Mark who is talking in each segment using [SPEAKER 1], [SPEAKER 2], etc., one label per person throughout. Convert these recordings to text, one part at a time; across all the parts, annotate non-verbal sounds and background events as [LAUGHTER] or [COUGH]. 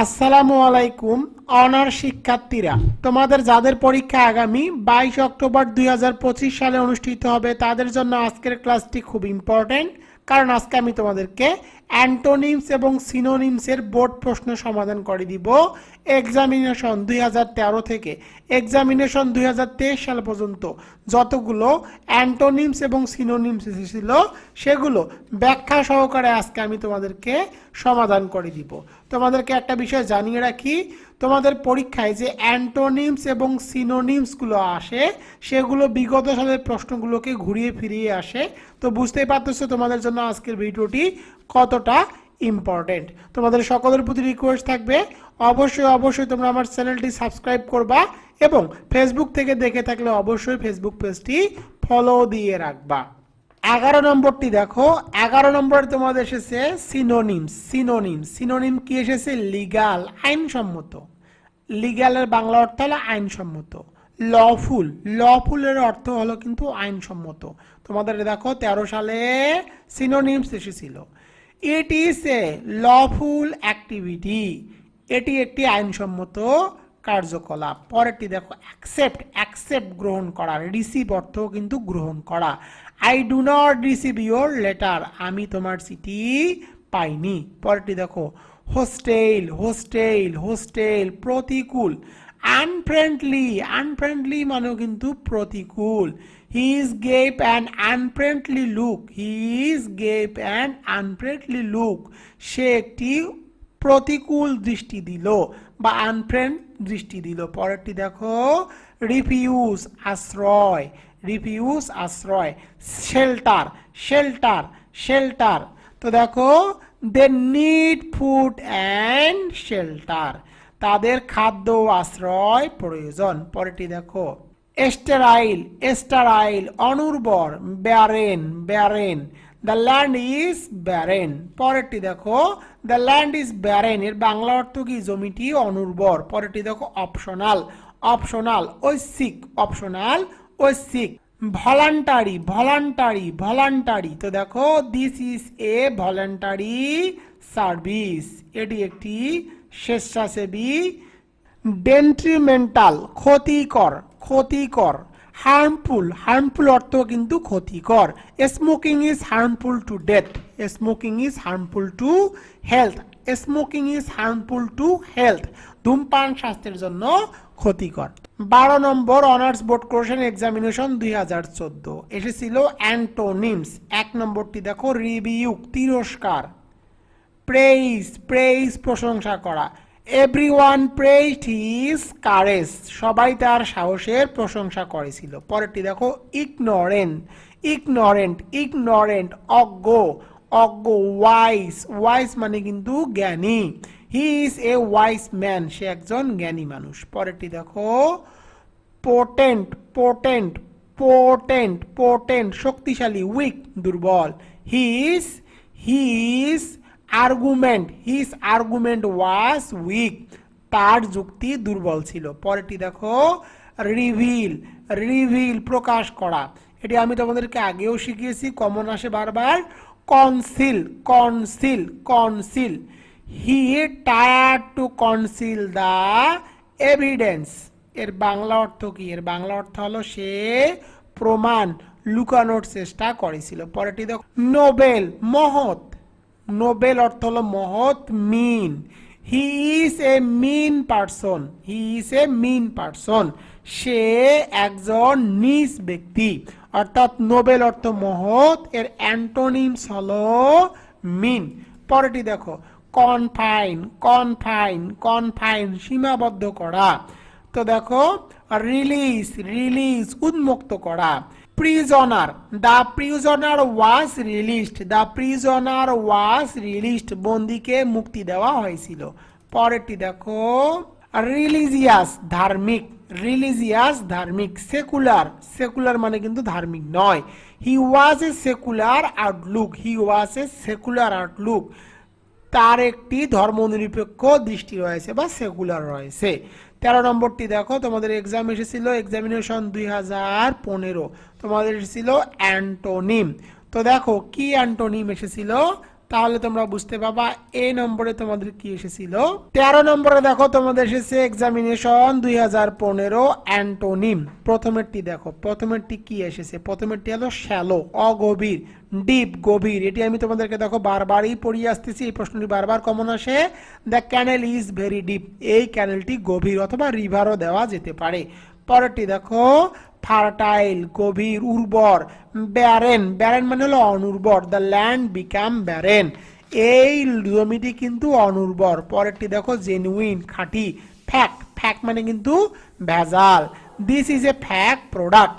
[SPEAKER 1] আসসালামু আলাইকুম, অনার শিক্ষার্থীরা। তোমাদের যাদের পরীক্ষা আগামী বাইশ অক্টোবর দুই হাজার পঁচিশ সালে অনুষ্ঠিত হবে, তাদের জন্য আজকের ক্লাসটি খুব ইম্পর্ট্যান্ট কারণ আজকে আমি তোমাদেরকে অ্যান্টোনিমস এবং সিনোনিমসের বোর্ড প্রশ্ন সমাধান করে দিব। এক্সামিনেশন দুই হাজার তেরো থেকে এক্সামিনেশন দুই হাজার তেইশ সাল পর্যন্ত যতগুলো অ্যান্টোনিমস এবং সিনোনিমস এসেছিল, সেগুলো ব্যাখ্যা সহকারে আজকে আমি তোমাদেরকে সমাধান করে দিব। তোমাদেরকে একটা বিষয় জানিয়ে রাখি তোমাদের পরীক্ষায় যে অ্যান্টোনিমস এবং সিনোনিমসগুলো আসে, সেগুলো বিগত সালের প্রশ্নগুলোকে ঘুরিয়ে ফিরিয়ে আসে। তো বুঝতেই পারতেছো তোমাদের জন্য আজকের ভিডিওটি কতটা ইম্পর্টেন্ট তোমাদের সকলের প্রতি রিকোয়েস্ট থাকবে, অবশ্যই অবশ্যই তোমরা আমার চ্যানেলটি সাবস্ক্রাইব করবা এবং ফেসবুক থেকে দেখে থাকলে অবশ্যই ফেসবুক পেজটি ফলো দিয়ে রাখবা। এগারো নম্বরটি দেখো, এগারো নম্বরে তোমাদের এসেছে সিনোনিমস সিনোনিমস সিনোনিম কি এসেছে? লিগাল আইনসম্মত। লিগ্যালের বাংলা অর্থ হলো আইনসম্মত। লফুল লফুলের অর্থ হলো কিন্তু আইনসম্মত। তোমাদের দেখো, তেরো সালে সিনোনিমস এসেছিল। It is a lawful activity এটি একটি আইনসম্মত কার্যকলাপ। পরেরটি দেখো অ্যাকসেপ্ট অ্যাকসেপ্ট গ্রহণ করা। রিসিভ অর্থ কিন্তু গ্রহণ করা। I do not receive your letter আমি তোমার চিঠি পাইনি। পরেরটি দেখো হোস্টেল হোস্টেল হোস্টেল প্রতিকূল আনফ্রেন্ডলি আনফ্রেন্ডলি মানেও কিন্তু প্রতিকূল। He is gave an unfriendly look he is gave an unfriendly look সে একটি প্রতিকূল দৃষ্টি দিল বা আনফ্রেন্ড দৃষ্টি দিল। পরেরটি দেখো রিফিউজ আশ্রয় রিফিউজ আশ্রয় শেল্টার শেল্টার শেল্টার তো দেখো they need food and shelter তাদের খাদ্য ও আশ্রয় প্রয়োজন। পরেরটি দেখো। এস্টেরাইল এস্টারাইল অনুর্বর barren barren the land is barren পরেরটি দেখো। দ্য ল্যান্ড ইজ ব্যারেন এর বাংলা অর্থ কি? জমিটি অনুর্বর। পরেরটি দেখো অপশনাল অপশনাল ঐচ্ছিক অপশনাল ঐচ্ছিক ভলান্টারি ভলান্টারি ভলান্টারি। তো দেখো this is a voluntary service এটি একটি স্বেচ্ছাসেবী ডেন্ট্রিমেন্টাল ক্ষতিকর ক্ষতিকর হার্মফুল হার্মফুল অর্থ কিন্তু ক্ষতিকর। Smoking is harmful to death smoking is harmful to health smoking is harmful to health ধূমপান স্বাস্থ্যের জন্য ক্ষতিকর। বারো নম্বর অনার্স বোর্ড কোশ্চেন এক্সামিনেশন দুই হাজার চোদ্দ। এসেছিল অ্যান্টোনিমস। এক নম্বরটি দেখো রিভিউক তিরস্কার। প্রেইজ প্রেইজ প্রশংসা করা। Every one praise his courage. সবাই তার সাহসের প্রশংসা করেছিল। পরেরটি দেখো, ইগনোরেন্ট। ইগনোরেন্ট ইগনোরেন্ট, অজ্ঞ। অজ্ঞ, ওয়াইস। ওয়াইস মানে কিন্তু জ্ঞানী। He is a wise man সে একজন জ্ঞানী মানুষ। পরেরটি দেখো। পোটেন্ট পোটেন্ট পোটেন্ট পোটেন্ট শক্তিশালী উইক দুর্বল। His his argument his argument was weak তার যুক্তি দুর্বল ছিল। পরেরটি দেখো। রিভিল রিভিল প্রকাশ করা। এটি আমি তোমাদেরকে আগেও শিখিয়েছি, কমন আসে বারবার। Conceal conceal conceal he tried to conceal the evidence এর বাংলা অর্থ কি? এর বাংলা অর্থ হলো সে প্রমাণ লুকানোর চেষ্টা করেছিল। পরেরটি দেখো, নোবেল, মহৎ। নোবেল অর্থ হলো মহৎ mean he is a mean person he is a mean person সে একজন নিজ ব্যক্তি। অর্থাৎ নোবেল অর্থ মহৎ। এর অ্যান্টোনিমস হলো মিন পরেরটি দেখো কনফাইন কনফাইন কনফাইন সীমাবদ্ধ করা। তো দেখো রিলিজ রিলিজ উন্মুক্ত করা। Prisoner the prisoner was released the prisoner was released বন্দিকে মুক্তি দেওয়া হয়েছিল। পরেরটি দেখো রিলিজিয়াস ধার্মিক রিলিজিয়াস ধার্মিক সেকুলার সেকুলার মানে কিন্তু ধার্মিক নয়। He was a secular outlook he was a secular outlook তার একটি ধর্মনিরপেক্ষ দৃষ্টি রয়েছে বা সেকুলার রয়েছে। তেরো নম্বরটি দেখো, তোমাদের এক্সাম এসেছিল এক্সামিনেশন দুই হাজার পনেরো। তোমাদের এসেছিল অ্যান্টোনিম। তো দেখো, কি অ্যান্টোনিম এসেছিল? তাহলে তোমরা বুঝতে পাবা এই নম্বরে তোমাদের কি এসেছিল? তেরো নম্বরে দেখো, তোমাদের এসেছে এক্সামিনেশন দুই হাজার পনেরো অ্যান্টোনিম। প্রথমেরটি দেখো, প্রথমেরটি কি এসেছে? প্রথমেরটি হলো শ্যালো, অগভীর, ডিপ, গভীর। এটি আমি তোমাদেরকে দেখো, বারবারই পড়িয়ে আসতেছি, এই প্রশ্নটি বারবার কমন আসে। The canal is very deep এই ক্যানেলটি গভীর অথবা রিভারও দেওয়া যেতে পারে। পরেরটি দেখো ফার্টাইল, গভীর, উর্বর, ব্যারেন। ব্যারেন মানে হলো অনুর্বর। দ্য ল্যান্ড বিকাম ব্যারেন এই জমিটি কিন্তু অনুর্বর। পরেরটি দেখো জেনুইন খাঁটি ফ্যাক্ট ফ্যাক্ট মানে কিন্তু ভেজাল। This is a fact product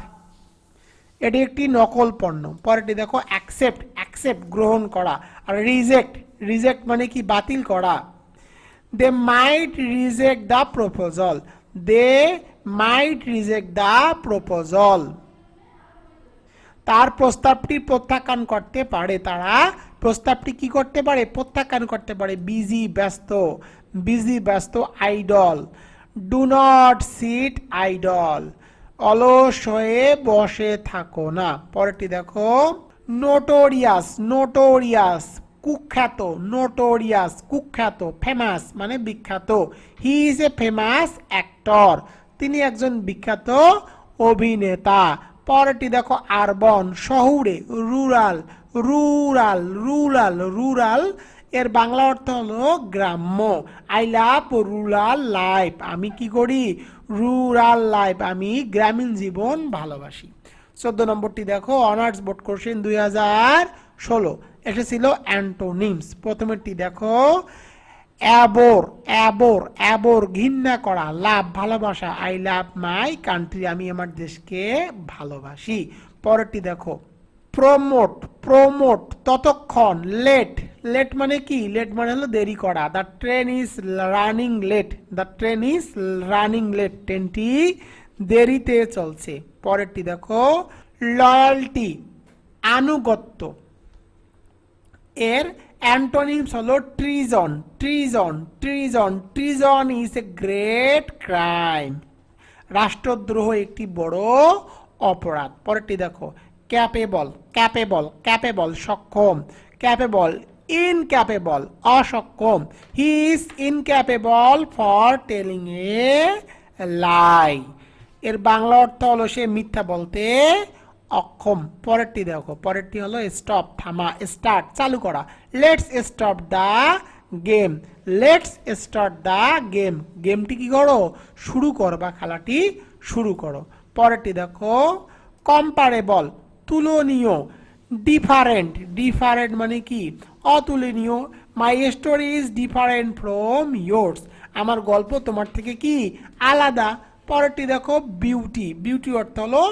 [SPEAKER 1] এটি একটি নকল পণ্য। পরেরটি দেখো অ্যাকসেপ্ট অ্যাকসেপ্ট গ্রহণ করা। আর রিজেক্ট রিজেক্ট মানে কি? বাতিল করা। They might reject the proposal they might reject the proposal তার প্রস্তাবটি প্রত্যাখ্যান করতে পারে তারা। প্রস্তাবটি কি করতে পারে? প্রত্যাখ্যান করতে পারে। বিজি, ব্যস্ত। বিজি, ব্যস্ত idle do not sit idle অলস হয়ে বসে থাকো না। পরেরটি দেখো। নোটোরিয়াস নোটোরিয়াস কুখ্যাত নোটোরিয়াস কুখ্যাত ফেমাস মানে বিখ্যাত। He is a famous actor তিনি একজন বিখ্যাত অভিনেতা। পরেরটি দেখো, আরবন, শহুরে, রুরাল রুরাল রুরাল রুরাল। এর বাংলা অর্থ হলো গ্রাম্য। I love rural life. আমি কি করি? Rural life. আমি গ্রামীণ জীবন ভালোবাসি। চোদ্দ নম্বরটি দেখো, অনার্স বোর্ড কোশ্চেন দুই হাজার ষোলো। এসেছিল অ্যান্টোনিমস। প্রথমেরটি দেখো অ্যাবোর অ্যাবোর অ্যাবোর ঘৃণা করা, লাভ, ভালোবাসা আই লাভ মাই কান্ট্রি আমি আমার দেশকে ভালোবাসি। পরেরটি দেখো প্রমোট প্রমোট ততক্ষণ লেট লেট মানে কি? লেট মানে হলো দেরি করা। The train is running late the train is running late ট্রেনটি দেরিতে চলছে। পরেরটি দেখো লয়ালটি আনুগত্য, এর অ্যান্টোনিমস হলো treason treason treason treason is a great crime রাষ্ট্রদ্রোহ একটি বড় অপরাধ। পরেরটি দেখো ক্যাপেবল ক্যাপেবল ক্যাপেবল সক্ষম capable incapable অসক্ষম। He is incapable for telling a lie এর বাংলা অর্থ হলো সে মিথ্যা বলতে অক্ষম, পরেরটি দেখো, পরেরটি হলো স্টপ থামা স্টার্ট চালু করা। Let's stop the game let's start the game গেমটি কি করো? শুরু করো বা খেলাটি শুরু করো। পরেরটি দেখো কম্পারেবল তুলনীয় ডিফারেন্ট ডিফারেন্ট মানে কি? অতুলনীয়। My story is different from yours আমার গল্প তোমার থেকে কি? আলাদা। পরেরটি দেখো বিউটি বিউটি অর্থ হলো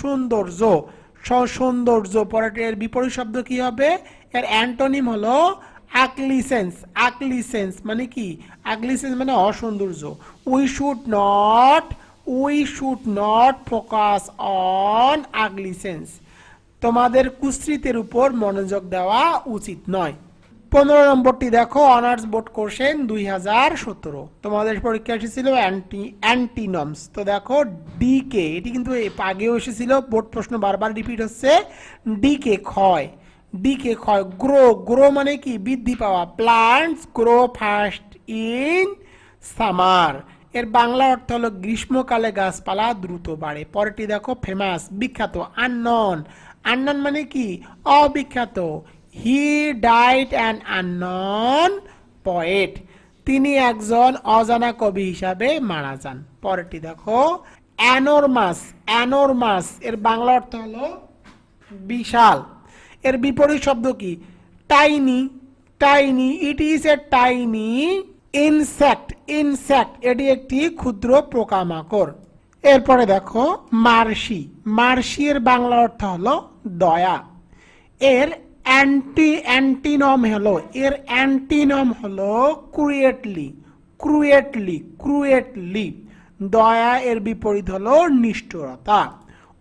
[SPEAKER 1] সৌন্দর্য স- সৌন্দর্য পরেরটি এর বিপরীত শব্দ কি হবে? এর অ্যান্টোনিম হলো আকলিসেন্স আকলিসেন্স মানে কি? আকলিসেন্স মানে অসৌন্দর্য। We should not we should not focus on ugliness তোমাদের কুস্মৃতির উপর মনোযোগ দেওয়া উচিত নয়। পনেরো নম্বরটি দেখো অনার্স বোর্ড কোশ্চেন দুই হাজার সতেরো। তোমাদের পরীক্ষা এসেছিল অ্যান্টি অ্যান্টিনমস তো দেখো ডিকে এটি কিন্তু আগেও এসেছিল বোর্ড প্রশ্ন বারবার রিপিট হচ্ছে ডিকে ক্ষয়। ডিকে ক্ষয় গ্রো গ্রো মানে কি? বৃদ্ধি পাওয়া plants grow fast in summer এর বাংলা অর্থ হলো গ্রীষ্মকালে গাছপালা দ্রুত বাড়ে। পরেরটি দেখো ফেমাস বিখ্যাত আননন আননন মানে কি? অবিখ্যাত। হি ডাইট অ্যান আননন পয়েট তিনি একজন অজানা কবি হিসাবে মারা যান। পরেরটি দেখো। অ্যানোরমাস অ্যানোরমাস এর বাংলা অর্থ হলো বিশাল। এর বিপরীত শব্দ কি? Tiny tiny it is a tiny insect insect এটি একটি ক্ষুদ্র পোকামাকড়। এরপরে দেখো, মার্শি। মার্শি এর বাংলা অর্থ হলো দয়া। এর অ্যান্টি অ্যান্টিনম হলো, এর অ্যান্টিনম হলো ক্রুয়েটলি ক্রুয়েটলি ক্রুয়েটলি দয়া এর বিপরীত হলো নিষ্ঠুরতা।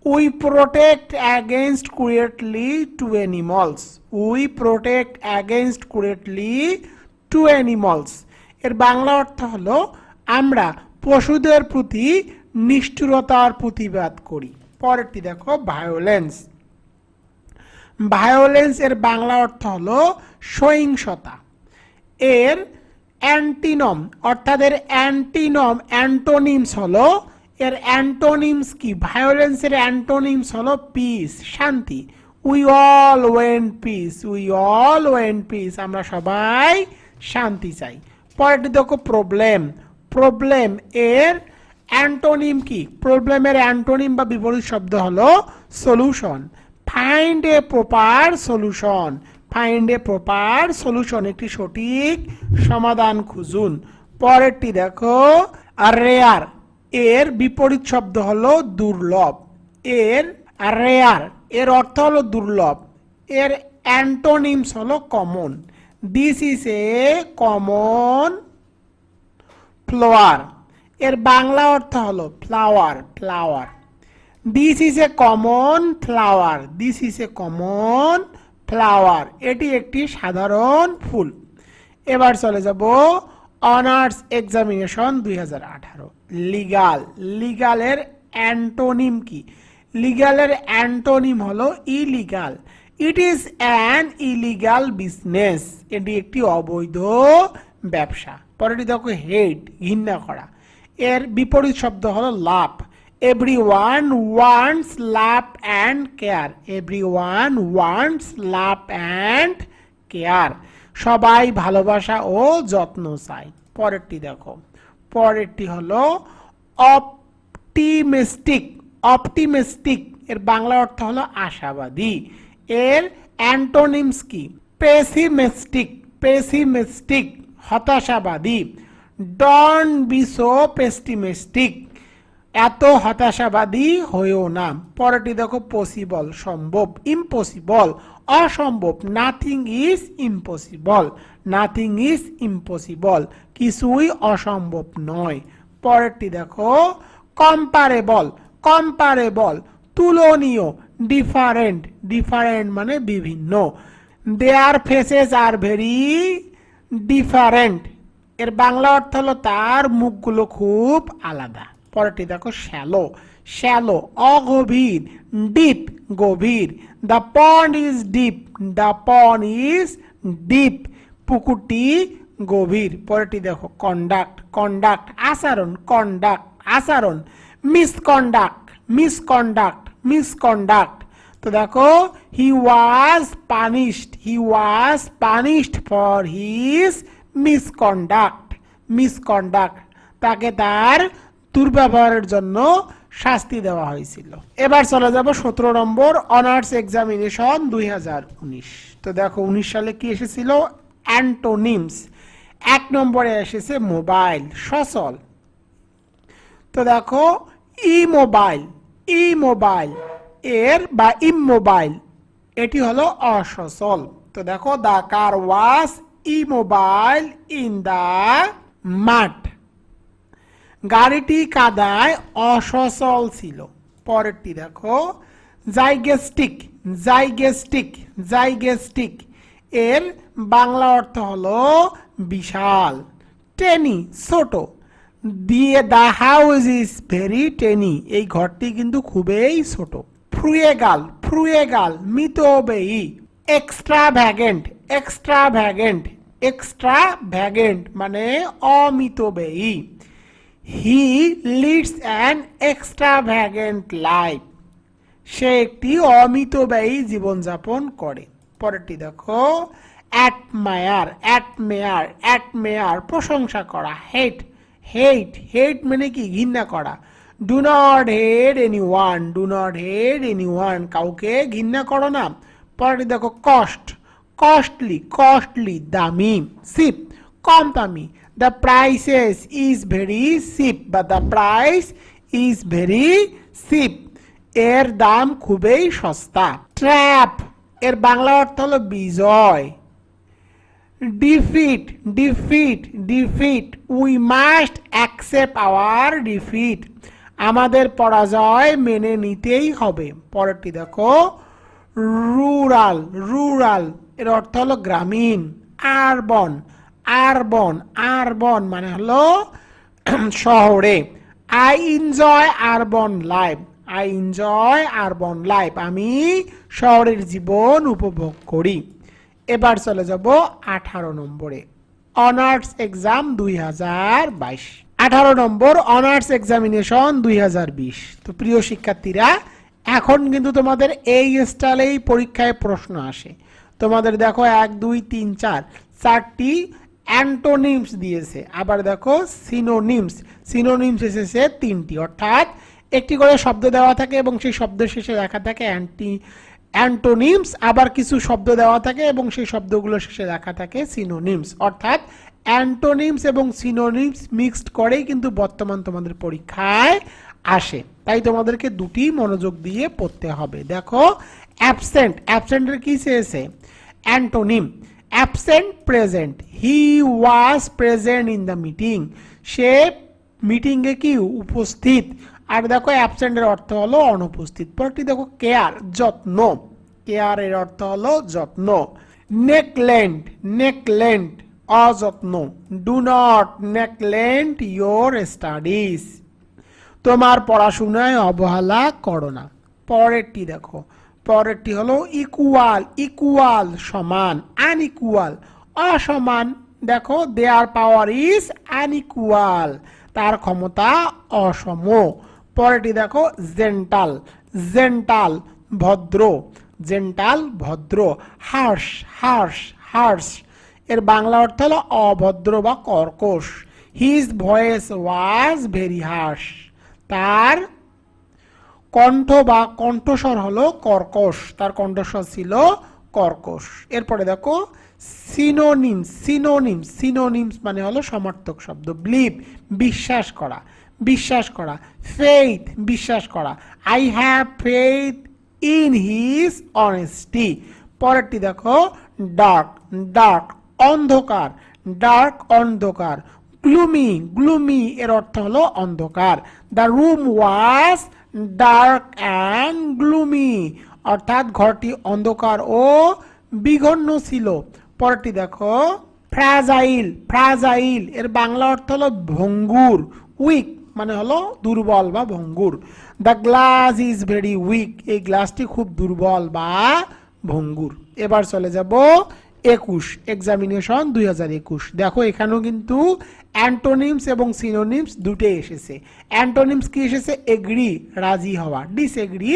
[SPEAKER 1] We protect against cruelty to animals we protect against cruelty to animals এর বাংলা অর্থ হলো, আমরা পশুদের প্রতি নিষ্ঠুরতার প্রতিবাদ করি। পরেরটি দেখো ভায়োলেন্স ভায়োলেন্স এর বাংলা অর্থ হলো সহিংসতা। এর অ্যান্টিনম অর্থাৎ এর অ্যান্টিনম অ্যান্টোনিমস হলো, এর অ্যান্টোনিমস কি? ভায়োলেন্সের অ্যান্টোনিমস হলো পিস শান্তি। We all want peace we all want peace আমরা সবাই শান্তি চাই। পরেরটি দেখো প্রবলেম প্রবলেম এর অ্যান্টোনিম কি? প্রবলেমের অ্যান্টোনিম বা বিপরীত শব্দ হলো solution find a proper solution find a proper solution একটি সঠিক সমাধান খুঁজুন। পরেরটি দেখো রেয়ার এর বিপরীত শব্দ হলো দুর্লভ। এর রেয়ার এর অর্থ হলো দুর্লভ। এর অ্যান্টোনিমস হলো common this is a common flower এর বাংলা অর্থ হলো flower flower this is a common flower this is a common flower এটি একটি সাধারণ ফুল। এবার চলে যাব অনার্স এক্সামিনেশন দুই হাজার আঠারো। লিগাল। লিগালের অ্যান্টোনিম কি? লিগালের অ্যান্টোনিম হলো illegal. It is an illegal business এটি একটি অবৈধ ব্যবসা। পরেরটি দেখো হেড ঘৃণা করা। এর বিপরীত শব্দ হলো love wants love and care everyone wants love and care সবাই ভালোবাসা ও যত্ন চায়। পরেরটি দেখো। পরেরটি হলো অপটিমিস্টিক অপটিমিস্টিক এর বাংলা অর্থ হলো আশাবাদী। এর অ্যান্টোনিমস কি? পেসিমিস্টিক পেসিমিস্টিক হতাশাবাদী। ডন বি সো পেস্টিমিস্টিক এত হতাশাবাদী হয়েও না। পরেরটি দেখো পসিবল সম্ভব ইম্পসিবল অসম্ভব nothing is impossible nothing is impossible কিছুই অসম্ভব নয়। পরেরটি দেখো কম্পারেবল কম্পারেবল তুলনীয় ডিফারেন্ট ডিফারেন্ট মানে বিভিন্ন। Their faces are very different এর বাংলা অর্থ হলো তার মুখগুলো খুব আলাদা। পরেরটি দেখো, শ্যালো। শ্যালো, অগভীর, ডিপ, গভীর। The pond is deep, the pond is deep. পুকুরটি গভীর। পরেরটি দেখো, কন্ডাক্ট কন্ডাক্ট, আচরণ কন্ডাক্ট, আচরণ। Misconduct misconduct misconduct. তো দেখো, he was punished, he was punished for his misconduct misconduct. তাকে তার দুর্ব্যবহারের জন্য শাস্তি দেওয়া হয়েছিল। এবার চলে যাব সতেরো নম্বর অনার্স এক্সামিনেশন দুই হাজার উনিশ। তো দেখো উনিশ সালে কি এসেছিল? অ্যান্টোনিমস। এক নম্বরে এসেছে মোবাইল, সচল। তো দেখো ই মোবাইল ই মোবাইল এর বা ইম মোবাইল এটি হলো অসচল। তো দেখো দা কার was immobile in the মাঠ। গাড়িটি কাদায় অসচল ছিল। পরেরটি দেখো, জাইগেস্টিক জাইগেস্টিক জাইগেস্টিক। এর বাংলা অর্থ হলো বিশাল, টেনি, ছোট। দিয়ে the house is very tiny. এই ঘরটি কিন্তু খুবই ছোট। ফ্রুয়েগাল ফ্রুয়েগাল, মিতব্যয়ী। Extravagant extravagant extravagant মানে অমিতব্যয়ী। He leads an extravagant life সে একটি অমিতব্যয়ী জীবনযাপন করে। পরেরটি দেখো অ্যাটমায়ার অ্যাটমেয়ার অ্যাটমেয়ার প্রশংসা করা, হেট হেট হেট মানে কি? ঘৃণা করা। Do not hate anyone do not hate anyone কাউকে ঘৃণা করো না। পরেরটি দেখো কস্ট কস্টলি কস্টলি দামি সিপ কম দামি the prices is very cheap বা the price is very cheap এর দাম খুবই সস্তা। ট্র্যাপ এর বাংলা অর্থ হলো বিজয়। Defeat defeat defeat we must accept our defeat আমাদের পরাজয় মেনে নিতেই হবে। পরেরটি দেখো। রুরাল রুরাল এর অর্থ হলো গ্রামীণ। আরবন আরবন আরবন মানে হলো [CLEARS THROAT] শহরে। I enjoy urban life I enjoy urban life আমি শহরের জীবন উপভোগ করি। এবার চলে যাব আঠারো নম্বরে। অনার্স এক্সাম দুই হাজার বাইশ। আঠারো নম্বর অনার্স এক্সামিনেশন দুই হাজার বিশ। তো প্রিয় শিক্ষার্থীরা, এখন কিন্তু তোমাদের এই স্টাইলেই পরীক্ষায় প্রশ্ন আসে। তোমাদের দেখো এক, দুই, তিন, চার, চারটি অ্যান্টোনিমস দিয়েছে। আবার দেখো সিনোনিমস। সিনোনিমস এসেছে তিনটি। অর্থাৎ একটি করে শব্দ দেওয়া থাকে এবং সেই শব্দের শেষে লেখা থাকে অ্যান্টি, অ্যান্টোনিমস। আবার কিছু শব্দ দেওয়া থাকে এবং সেই শব্দগুলো শেষে লেখা থাকে সিনোনিমস। অর্থাৎ অ্যান্টোনিমস এবং সিনোনিমস মিক্সড করেই কিন্তু বর্তমান তোমাদের পরীক্ষায় আসে। তাই তোমাদেরকে দুটি মনোযোগ দিয়ে পড়তে হবে। দেখো, অ্যাবসেন্ট। অ্যাবসেন্টের কি চেয়েছে antonym. Absent present he was present in the meeting সে মিটিংয়ে কি? উপস্থিত। আর দেখো অ্যাবসেন্টের অর্থ হলো অনুপস্থিত। পরটি দেখো কেয়ার যত্ন। কেয়ার এর অর্থ হলো যত্ন। নেকলেন্ট নেকলেন্ট অযত্ন। Do not negligent your studies তোমার পড়াশোনায় অবহেলা করো না। পরেরটি দেখো পরেরটি হলো ইকুয়াল ইকুয়াল সমান আনইকুয়াল অসমান। দেখো দেয়ার পাওয়ার ইজ আনইকুয়াল তার ক্ষমতা অসম। পরেরটি দেখো জেন্টাল জেন্টাল ভদ্র জেন্টাল ভদ্র হার্স হার্স হার্স এর বাংলা অর্থ হলো অভদ্র বা কর্কশ। His voice was very harsh তার কণ্ঠ বা কণ্ঠস্বর হলো কর্কশ। তার কণ্ঠস্বর ছিল কর্কশ। এরপরে দেখো সিনোনিমস সিনোনিমস সিনোনিমস মানে হলো সমার্থক শব্দ। ব্লিভ বিশ্বাস করা। বিশ্বাস করা। ফেইথ বিশ্বাস করা। I have faith in his honesty পরেরটি দেখো ডার্ক ডার্ক অন্ধকার। ডার্ক অন্ধকার। গ্লুমি গ্লুমি এর অর্থ হলো অন্ধকার। The room was dark and gloomy অর্থাৎ ঘরটি অন্ধকার ও বিঘন্ন ছিল। পরটি দেখো ফ্রাজাইল ফ্রাজাইল এর বাংলা অর্থ হলো ভঙ্গুর উইক মানে হলো দুর্বল বা ভঙ্গুর। The glass is very weak এই গ্লাসটি খুব দুর্বল বা ভঙ্গুর। এবার চলে যাব একুশ এক্সামিনেশন দুই হাজার একুশ। দেখো, এখানেও কিন্তু অ্যান্টোনিমস এবং সিনোনিমস দুটোই এসেছে। অ্যান্টোনিমস কি এসেছে? এগ্রি রাজি হওয়া। ডিসএগ্রি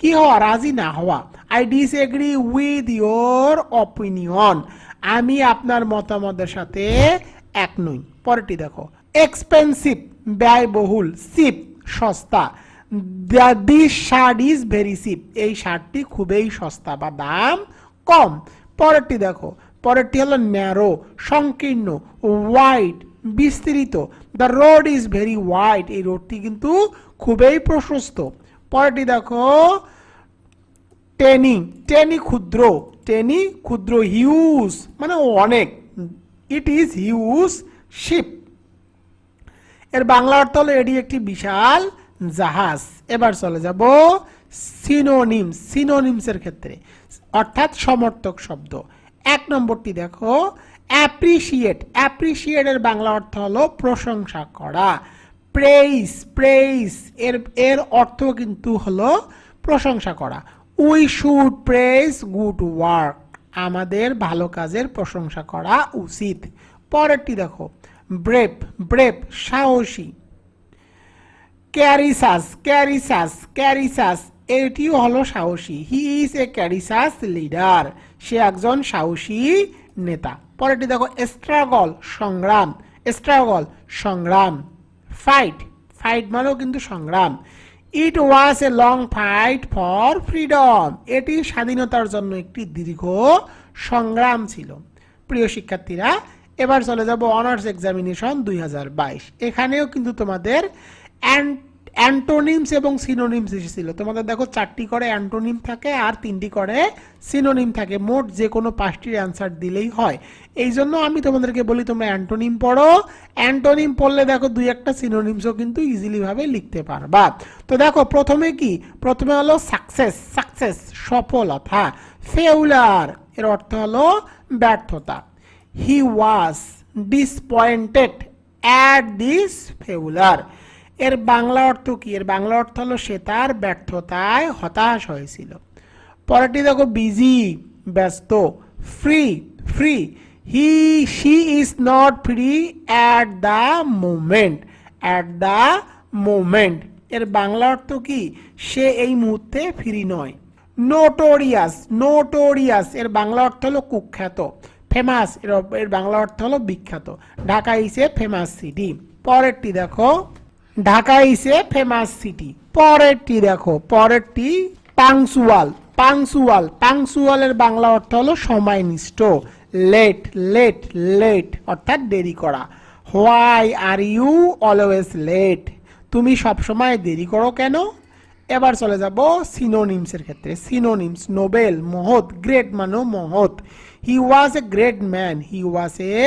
[SPEAKER 1] কি হওয়া? রাজি না হওয়া। I disagree with your opinion আমি আপনার মতামতের সাথে এক নই। পরেরটি দেখো। এক্সপেন্সিভ ব্যয়বহুল সিপ সস্তা। This shirt is very cheap এই শার্টটি খুবই সস্তা বা দাম কম। পরেরটি দেখো। পরেরটি হলো ন্যারো সংকীর্ণ ওয়াইড বিস্তৃত। The road is very wide এই রোডটি কিন্তু খুবই প্রশস্ত। পরেরটি দেখো টেনি টেনি ক্ষুদ্র। টেনি ক্ষুদ্র হিউজ মানে অনেক। ইট ইজ হিউজ শিপ এর বাংলা অর্থ হলো এটি একটি বিশাল জাহাজ। এবার চলে যাব সিনোনিমস সিনোনিমসের ক্ষেত্রে। অর্থাৎ সমর্থক শব্দ। এক নম্বরটি দেখো অ্যাপ্রিসিয়েট অ্যাপ্রিসিয়েটের বাংলা অর্থ হলো প্রশংসা করা। প্রেইস প্রেইস এর এর অর্থ কিন্তু হলো প্রশংসা করা। We should praise good work আমাদের ভালো কাজের প্রশংসা করা উচিত। পরেরটি দেখো। ব্রেভ ব্রেভ সাহসী। ক্যারিসাস ক্যারিসাস ক্যারিসাস এটিও হলো সাহসী। হি ইজ এ ক্যারিসাস লিডার সে একজন সাহসী নেতা। পরেরটি দেখো স্ট্রাগল সংগ্রাম। স্ট্রাগল সংগ্রাম। ফাইট ফাইট মানেও কিন্তু সংগ্রাম। It was a long fight for freedom এটি স্বাধীনতার জন্য একটি দীর্ঘ সংগ্রাম ছিল। প্রিয় শিক্ষার্থীরা, এবার চলে যাব অনার্স এক্সামিনেশন দুই হাজার বাইশ। এখানেও কিন্তু তোমাদের অ্যান্টোনিমস এবং সিনোনিমস এসেছিল। তোমাদের দেখো চারটি করে অ্যান্টোনিম থাকে আর তিনটি করে সিনোনিম থাকে। মোট যে কোনো পাঁচটির অ্যান্সার দিলেই হয়। এই জন্য আমি তোমাদেরকে বলি, তোমরা অ্যান্টোনিম পড়ো। অ্যান্টোনিম পড়লে দেখো দুই একটা সিনোনিমসও কিন্তু ইজিলিভাবে লিখতে পারবা। তো দেখো, প্রথমে কি? প্রথমে হলো সাকসেস সাকসেস সফলতা ফেউলার এর অর্থ হলো ব্যর্থতা। হি ওয়াজ ডিসপয়েন্টেড অ্যাট দিস ফেউলার এর বাংলা অর্থ কি? এর বাংলা অর্থ হলো সে তার ব্যর্থতায় হতাশ হয়েছিল। পরেরটি দেখো বিজি ব্যস্ত free free he she is not free at the moment at the moment এর বাংলা অর্থ কি? সে এই মুহূর্তে ফ্রি নয়। নোটোরিয়াস নোটোরিয়াস এর বাংলা অর্থ হলো কুখ্যাত ফেমাস এর এর বাংলা অর্থ হলো বিখ্যাত। Dhaka is a famous city পরেরটি দেখো Dhaka is a famous city পরেরটি দেখো, পরেরটি পাংসুয়াল পাংসুয়াল পাংসুয়ালের বাংলা অর্থ হলো সময়নিষ্ঠ। লেট লেট লেট অর্থাৎ দেরি করা। Why are you always late তুমি সবসময় দেরি করো কেন? এবার চলে যাব সিনোনিমসের ক্ষেত্রে। সিনোনিমস নোবেল মহৎ গ্রেট মানে মহৎ। He was a great man he was a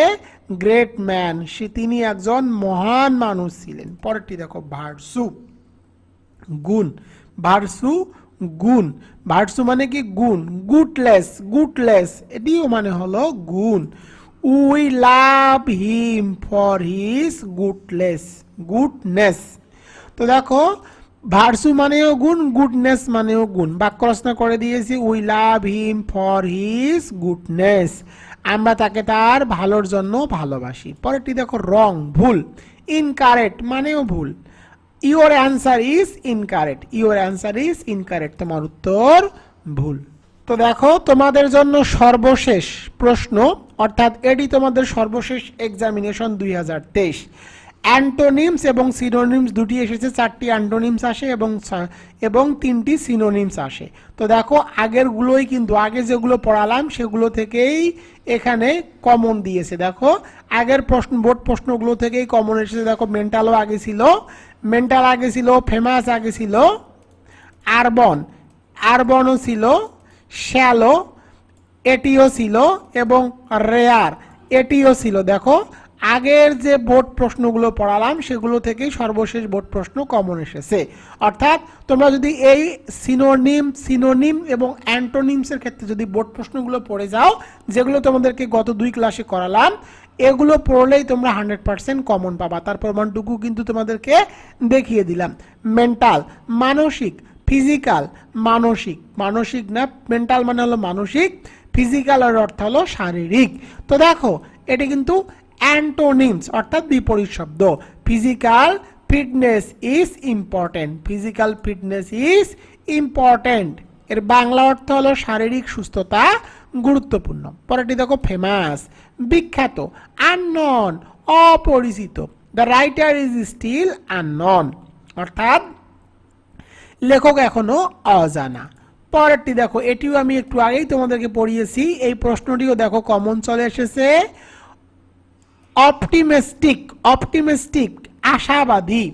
[SPEAKER 1] great man, সে তিনি একজন মহান মানুষ ছিলেন। পরেরটি দেখো, ভার্সু গুণ। ভার্সু গুণ। ভার্সু মানে কি? গুণ। গুডলেস গুডলেস এটিও মানে হলো গুণ। We love him for his goodless goodness তো দেখো, ভার্সু মানেও গুণ গুডনেস মানেও গুণ। বাক্য রচনা করে দিয়েছি, we love him for his goodness আমরা তাকে তার ভালোর জন্য ভালোবাসি। পরেরটি দেখো রং ভুল। ইনকারেক্ট মানেও ভুল। Your answer is incorrect your answer is incorrect তোমার উত্তর ভুল। তো দেখো, তোমাদের জন্য সর্বশেষ প্রশ্ন, অর্থাৎ এটি তোমাদের সর্বশেষ এক্সামিনেশন দুই হাজার তেইশ। অ্যান্টোনিমস এবং সিনোনিমস দুটি এসেছে, চারটি অ্যান্টোনিমস আসে এবং এবং তিনটি সিনোনিমস আসে। তো দেখো, আগেরগুলোই কিন্তু, আগে যেগুলো পড়ালাম সেগুলো থেকেই এখানে কমন দিয়েছে। দেখো, আগের প্রশ্ন, বোর্ড প্রশ্নগুলো থেকেই কমন এসেছে। দেখো মেন্টালও আগে ছিল মেন্টাল আগে ছিল ফেমাস আগে ছিল, আরবন, আরবনও ছিল, শ্যালো, এটিও ছিল এবং রেয়ার, এটিও ছিল। দেখো আগের যে বোর্ড প্রশ্নগুলো পড়ালাম, সেগুলো থেকেই সর্বশেষ বোর্ড প্রশ্ন কমন এসেছে। অর্থাৎ তোমরা যদি এই সিনোনিম সিনোনিম এবং অ্যান্টোনিমসের ক্ষেত্রে যদি বোর্ড প্রশ্নগুলো পড়ে যাও, যেগুলো তোমাদেরকে গত দুই ক্লাসে করালাম, এগুলো পড়লেই তোমরা হান্ড্রেড পার্সেন্ট কমন পাবা। তার প্রমাণটুকু কিন্তু তোমাদেরকে দেখিয়ে দিলাম। মেন্টাল, মানসিক, ফিজিক্যাল, মানসিক। মানসিক না, মেন্টাল মানে হলো মানসিক, ফিজিক্যাল এর অর্থ হলো শারীরিক। তো দেখো, এটি কিন্তু অ্যান্টোনিমস, অর্থাৎ বিপরীত শব্দ। Physical fitness is important physical fitness is important এর বাংলা অর্থ হলো শারীরিক সুস্থতা গুরুত্বপূর্ণ। পরেরটি দেখো ফেমাস বিখ্যাত আননন অপরিচিত। The writer is still unknown অর্থাৎ লেখক এখনও অজানা। পরেরটি দেখো, এটিও আমি একটু আগেই তোমাদেরকে পড়িয়েছি। এই প্রশ্নটিও দেখো, কমন চলে এসেছে। অপটিমিস্টিক অপটিমিস্টিক, আশাবাদী।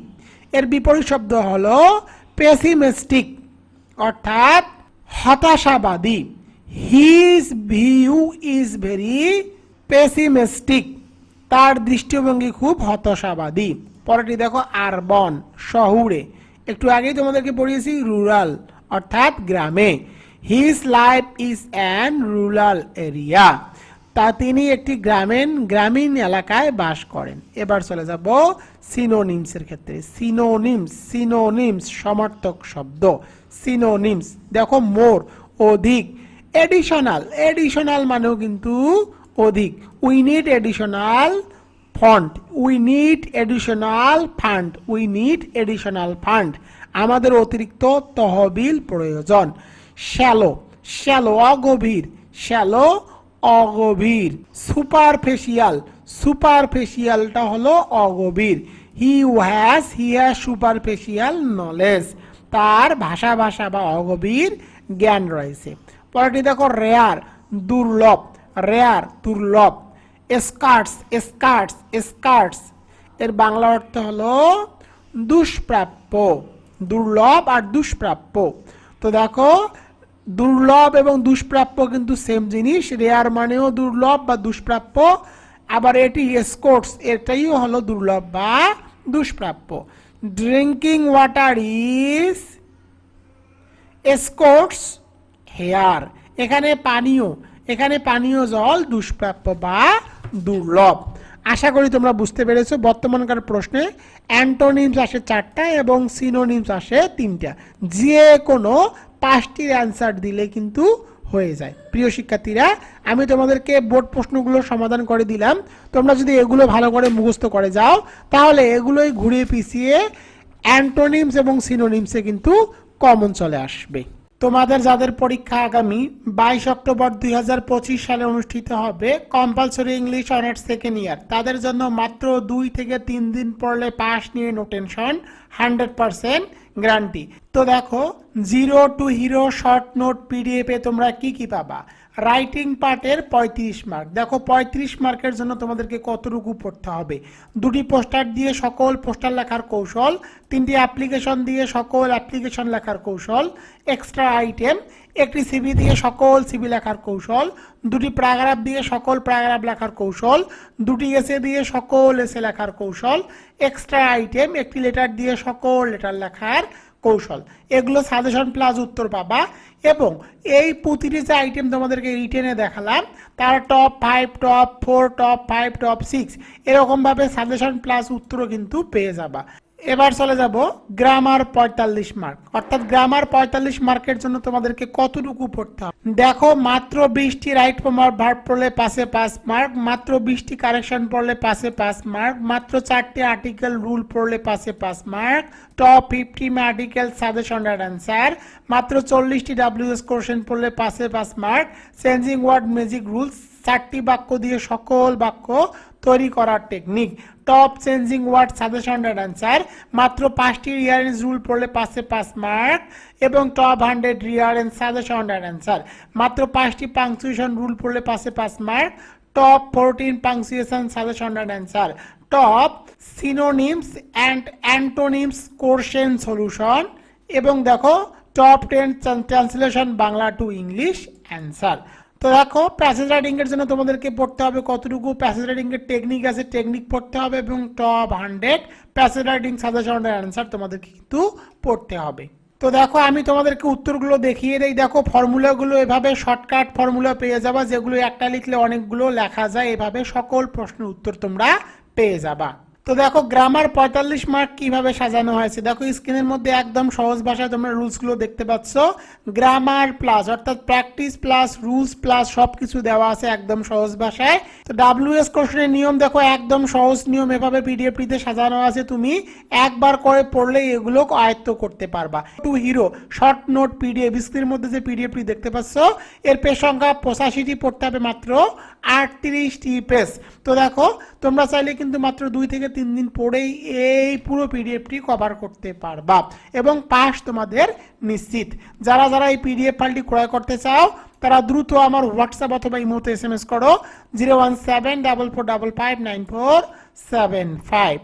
[SPEAKER 1] এর বিপরীত শব্দ হলো পেসিমিস্টিক, অর্থাৎ হতাশাবাদী। His view is very pessimistic তার দৃষ্টিভঙ্গি খুব হতাশাবাদী। পরেরটি দেখো, আরবন, শহুরে। একটু আগেই তোমাদেরকে পড়িয়েছি, রুরাল, অর্থাৎ গ্রামে। His life is an rural area তা তিনি একটি গ্রামীণ গ্রামীণ এলাকায় বাস করেন। এবার চলে যাব সিনোনিমসের ক্ষেত্রে। সিনোনিমস সিনোনিমস, সমর্থক শব্দ। সিনোনিমস, দেখো মোর, অধিক। এডিশনাল এডিশনাল মানেও কিন্তু অধিক। We need additional fund we need additional fund we need additional fund আমাদের অতিরিক্ত তহবিল প্রয়োজন। শ্যালো শ্যালো অগভীর। শ্যালো অগভীর। সুপারফেশিয়াল। সুপারফেশিয়ালটা হলো অগভীর। He has he has superficial knowledge তার ভাষা ভাষা বা অগভীর জ্ঞান রয়েছে। পরেরটি দেখো রেয়ার দুর্লভ। রেয়ার দুর্লভ। স্কার্টস স্কার্টস স্কার্টস এর বাংলা অর্থ হলো দুষ্প্রাপ্য। দুর্লভ আর দুষ্প্রাপ্য। তো দেখো দুর্লভ এবং দুষ্প্রাপ্য কিন্তু সেম জিনিস। রেয়ার মানেও দুর্লভ বা দুষ্প্রাপ্য। আবার এটি স্কোর্টস এটাইও হলো দুর্লভ বা দুষ্প্রাপ্য। Drinking water is scarce here এখানে পানীয় এখানে পানীয় জল, দুষ্প্রাপ্য বা দুর্লভ। আশা করি তোমরা বুঝতে পেরেছ, বর্তমানকার প্রশ্নে অ্যান্টোনিমস আসে চারটা এবং সিনোনিমস আসে তিনটা। যে কোনো পাঁচটির অ্যান্সার দিলে কিন্তু হয়ে যায়। প্রিয় শিক্ষার্থীরা, আমি তোমাদেরকে বোর্ড প্রশ্নগুলো সমাধান করে দিলাম। তোমরা যদি এগুলো ভালো করে মুখস্থ করে যাও, তাহলে এগুলোই ঘুরিয়ে পিছিয়ে অ্যান্টোনিমস এবং সিনোনিমসে কিন্তু কমন চলে আসবে। তোমাদের যাদের পরীক্ষা আগামী বাইশ অক্টোবর দুই হাজার পঁচিশ সালে অনুষ্ঠিত হবে compulsory English honours second year তাদের জন্য মাত্র দুই থেকে তিন দিন পড়লে পাস নিয়ে no tension hundred percent guarantee তো দেখো zero to hero short note পিডিএফে তোমরা কি কি পাবা? রাইটিং পার্টের পঁয়ত্রিশ মার্ক দেখো, পঁয়ত্রিশ মার্কের জন্য তোমাদেরকে কতটুকু পড়তে হবে? দুটি পোস্টার দিয়ে সকল পোস্টার লেখার কৌশল, তিনটি অ্যাপ্লিকেশন দিয়ে সকল অ্যাপ্লিকেশন লেখার কৌশল এক্সট্রা আইটেম একটি সিবি দিয়ে সকল সিবি লেখার কৌশল, দুটি প্যারাগ্রাফ দিয়ে সকল প্যারাগ্রাফ লেখার কৌশল, দুটি এসে দিয়ে সকল এসে লেখার কৌশল এক্সট্রা আইটেম একটি লেটার দিয়ে সকল লেটার লেখার কৌশল। এগুলো সাজেশন প্লাস উত্তর পাবা এবং এই প্রতিটি যে আইটেম তোমাদেরকে রিটেনে দেখালাম, তার top five top four top five top six এরকমভাবে সাজেশন প্লাস উত্তরও কিন্তু পেয়ে যাবা। এবার চলে যাব গ্রামার পঁয়তাল্লিশ মার্ক অর্থাৎ গ্রামার পঁয়তাল্লিশ মার্কের জন্য তোমাদেরকে কতটুকু পড়তে হবে? দেখো, মাত্র বিশটি রাইট ফর্মার ভার্ব পড়লে পাশে পাঁচ মার্ক মাত্র বিশটি কারেকশন পড়লে পাশে পাঁচ মার্ক মাত্র চারটি আর্টিকেল রুল পড়লে পাশে পাঁচ mark top fifty article suggestion and answer মাত্র চল্লিশটি ডাব্লিউএস কোশ্চেন পড়লে পাশে পাঁচ mark changing word magic rules চারটি বাক্য দিয়ে সকল বাক্য তৈরি করার technique top changing word suggestion and answer মাত্র পাঁচটি রিয়ারেন্স রুল পড়লে পাশে পাঁচ মার্ক এবং top hundred rearrange suggestion and answer মাত্র পাঁচটি পাংচুয়েশন রুল পড়লে পাশে পাঁচ mark top fourteen punctuation suggestion and answer top synonyms and antonyms কোর্সেন solution এবং দেখো top ten translation Bangla to English answer তো দেখো প্যাসেজ রাইডিং এর জন্য তোমাদেরকে পড়তে হবে কতটুকু? প্যাসেজ রাইডিং এর টেকনিক আছে টেকনিক পড়তে হবে এবং top hundred passage reading suggestion answer তোমাদেরকে কিন্তু পড়তে হবে। তো দেখো, আমি তোমাদেরকে উত্তরগুলো দেখিয়ে দিই। দেখো, ফর্মুলাগুলো এভাবে শর্টকাট ফর্মুলা পেয়ে যাবা, যেগুলো একটা লিখলে অনেকগুলো লেখা যায়। এভাবে সকল প্রশ্নের উত্তর তোমরা পেয়ে যাবা। তো দেখো গ্রামার পঁয়তাল্লিশ মার্ক কীভাবে সাজানো হয়েছে? দেখো স্ক্রিনের মধ্যে একদম সহজ ভাষায় তোমরা রুলসগুলো দেখতে পাচ্ছ। গ্রামার প্লাস অর্থাৎ প্র্যাকটিস প্লাস রুলস প্লাস সব কিছু দেওয়া আছে একদম সহজ ভাষায়। তো ডাব্লিউএস কোশ্চেনের নিয়ম দেখো, একদম সহজ নিয়ম। এভাবে পিডিএফটিতে সাজানো আছে তুমি। একবার করে পড়লে এগুলো আয়ত্ত করতে পারবা। To hero short note PDF স্ক্রিনের মধ্যে যে পিডিএফটি দেখতে পাচ্ছ, এর পেজ সংখ্যা পঁচাশিটি পড়তে হবে মাত্র আটত্রিশটি পেজ তো দেখো, তোমরা চাইলে কিন্তু মাত্র দুই থেকে তিন দিন পরেই এই পুরো পিডিএফটি কভার করতে পারবা। এবং পাস তোমাদের নিশ্চিত। যারা যারা এই পিডিএফ ফাইলটি ক্রয় করতে চাও, তারা দ্রুত আমার হোয়াটসঅ্যাপ অথবা ইমোতে এস এম এস করো। Zero one seven double four double five nine four seven five.